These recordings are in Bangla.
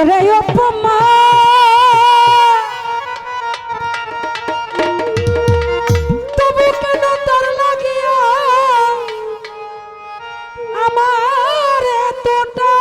ওরে অপমা। তবু কেন তার লাগিয়া আমার এতটা?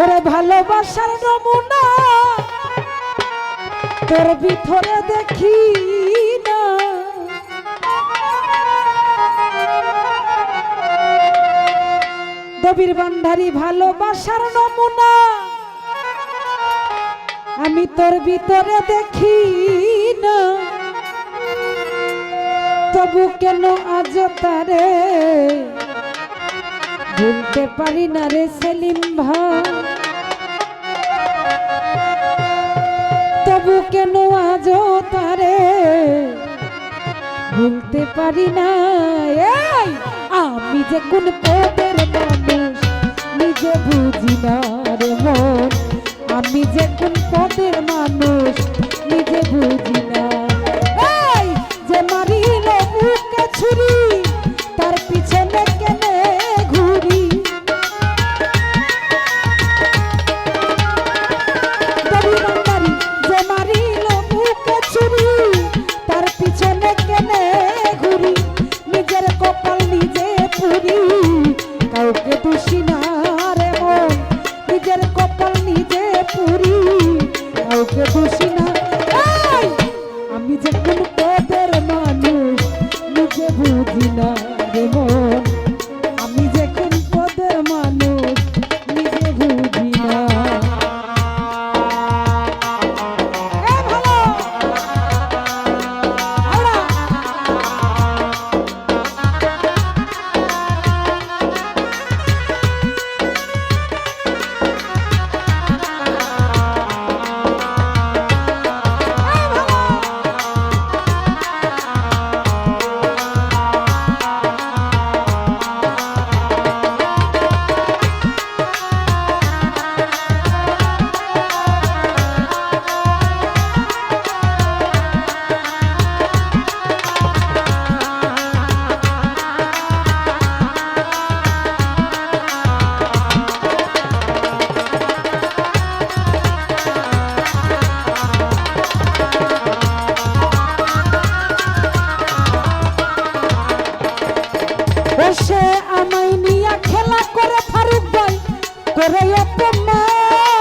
ওরে ভালোবাসার নমুনা তোর ভিতরে দেখি না দবির ভান্ডারি ভালোবাসার নমুনা। আমি তোর ভিতরে দেখি না। তবু কেন আজ তারে ভুলতে পারি না রে সেলিম তবু কেন আজ তারে ভুলতে পারি না? আমি যে কোন মানুষ নিজে বুঝি না রে মন। আমি যে কোন পদের মানুষ, নিজে বুঝি না। যে মারিল বুকে ছুরি, তার পিছনে কেনে ঘুরি। যে মারিল বুকে ছুরি, তার পিছনে কেনে ঘুরি। নিজের কপাল নিজে পুরি, কাউকে দোষী না নিজের কপাল নিজে পুরি কাউকে দোষী না। আমি যে কোন বসে আমায় নিয়ে খেলা করে ফারুক ভাই করে অপমান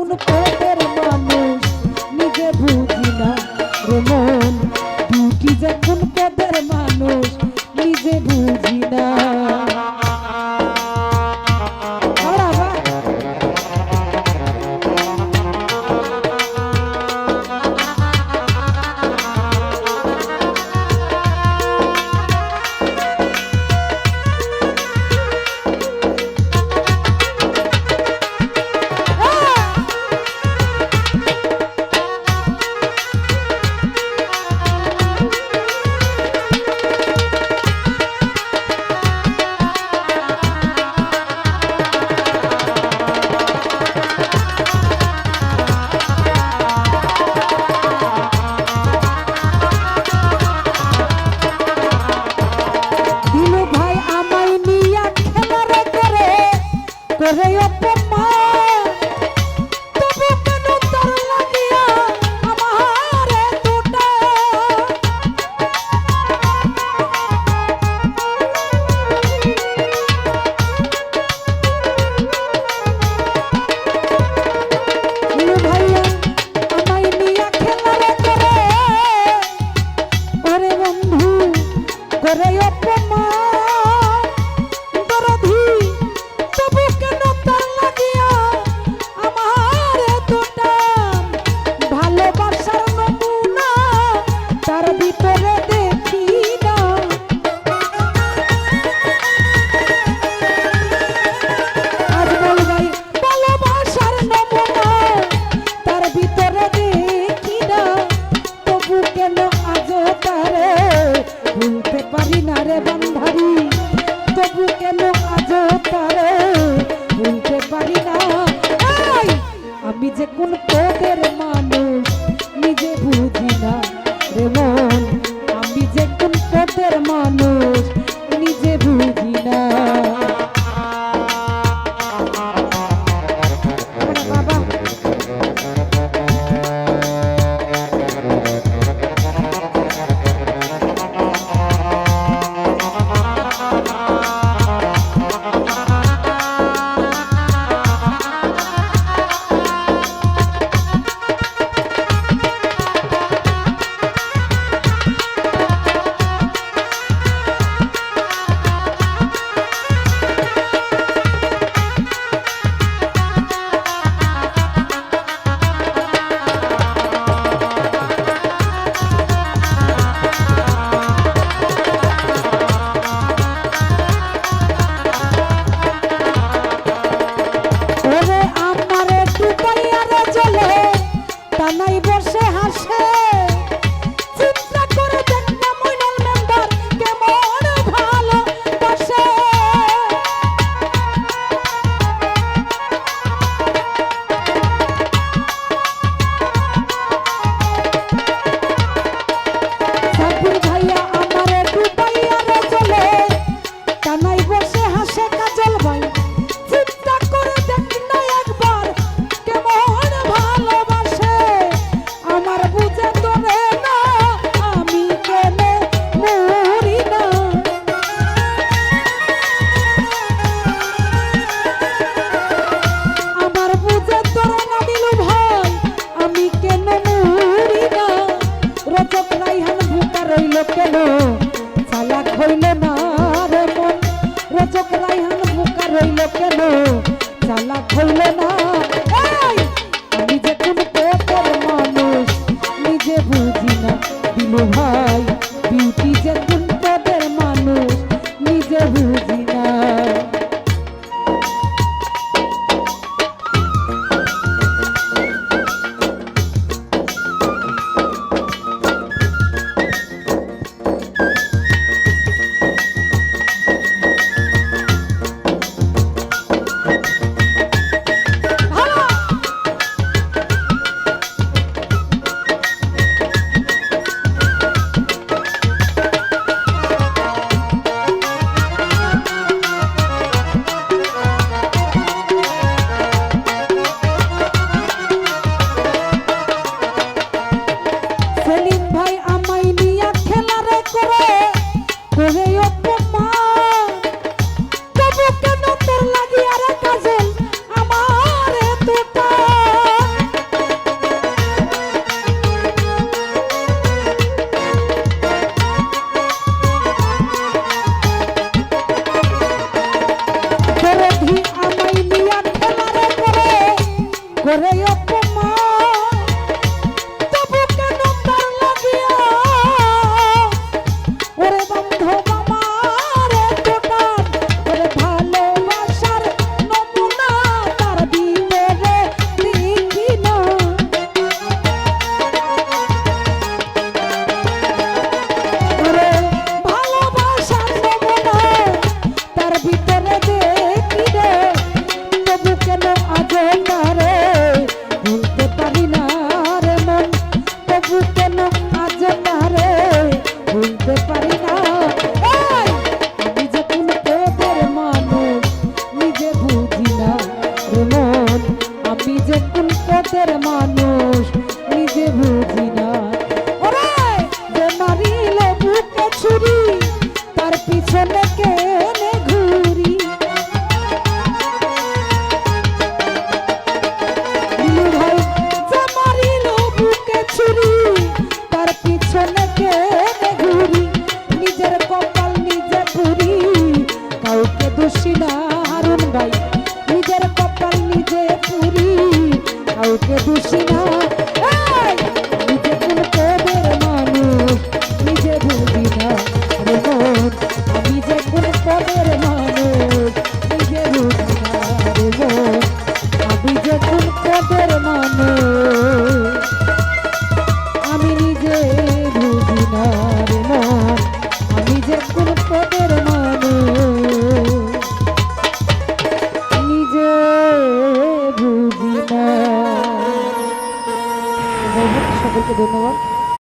আগুন পেতে কেন? চালাক হইল না